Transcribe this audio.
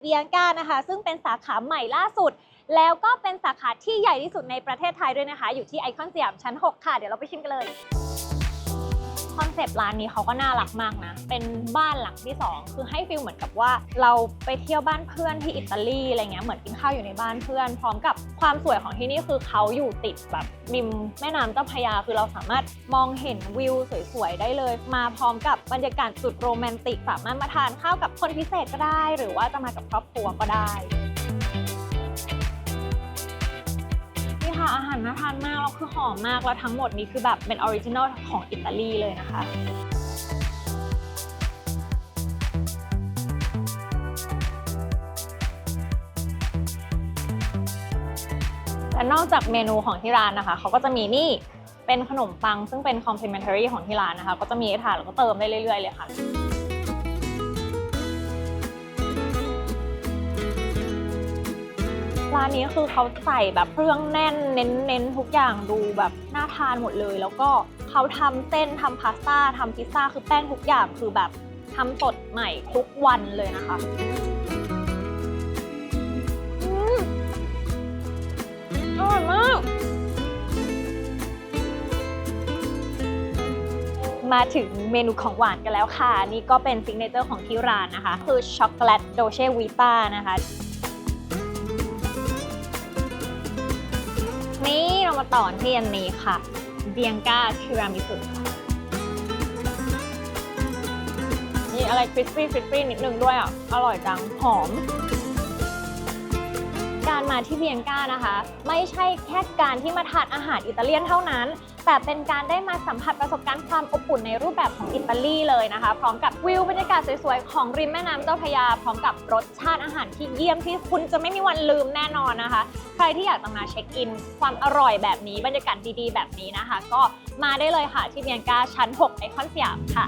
เบียงกานะคะ ซึ่งเป็นสาขาใหม่ล่าสุด แล้วก็เป็นสาขาที่ใหญ่ที่สุดในประเทศไทยด้วยนะคะ อยู่ที่ไอคอนสยามชั้น 6 ค่ะ เดี๋ยวเราไปชิมกันเลย คอนเซปต์ร้านนี้เขาก็น่ารักมากนะ เป็นบ้านหลังที่ 2 คือให้ฟีลเหมือนกับว่า เราไปเที่ยวบ้านเพื่อนที่อิตาลีอะไรเงี้ยเหมือนกินข้าวอยู่ในบ้านเพื่อน พร้อมกับความสวยของที่นี่คือเขาอยู่ติดแบบริมแม่น้ำเจ้าพระยาคือเราสามารถมองเห็นวิวสวยๆได้เลย มาพร้อมกับบรรยากาศสุดโรแมนติก สามารถมาทานข้าวกับคนพิเศษก็ได้ หรือว่าจะมากับครอบครัวก็ได้ ค่ะ อาหารน่าทานมาก แล้วคือหอมมาก แล้วทั้งหมดนี้คือแบบเป็นออริจินอลของอิตาลีเลยนะคะและนอกจากเมนูของที่ร้านนะคะเขาก็จะมีนี่เป็นขนมปังซึ่งเป็น complimentary ของที่ร้านนะคะ ก็จะมีให้ทานแล้วก็เติมได้เรื่อยๆเลยค่ะ ร้านนี้คือเขาใส่แบบเครื่องแน่นเน้นๆทุกอย่างดูแบบน่าทานหมดเลย แล้วก็เขาทำเส้นทำพาสต้าทำพิซซ่าคือแป้งทุกอย่างคือแบบทำสดใหม่ทุกวันเลยนะคะอืมอร่อยมากมาถึงเมนูของหวานกันแล้วค่ะ นี่ก็เป็นซิกเนเจอร์ของที่ร้านนะคะ คือช็อกโกแลตโดเช่วีต้านะคะ มาต่อที่อันนี้ค่ะเบียงก้าทีรามิสุค่ะมีอะไรคริสปี้คริสปี้นิดนึงด้วยอะ อร่อยจัง หอม การมาที่เบียงก้านะคะ ไม่ใช่แค่การที่มาทานอาหารอิตาเลียนเท่านั้น แต่เป็นการได้มาสัมผัสประสบการณ์ความอบอุ่นในรูปแบบของอิตาลีเลยนะคะ พร้อมกับวิวบรรยากาศสวยๆ ของริมแม่น้ำเจ้าพระยา พร้อมกับรสชาติอาหารที่เยี่ยมที่คุณจะไม่มีวันลืมแน่นอนนะคะ ใครที่อยากจะมาเช็คอิน ความอร่อยแบบนี้บรรยากาศดีๆ แบบนี้นะคะ ก็มาได้เลยค่ะที่เบียงกาชั้น 6 ไอคอนสยามค่ะ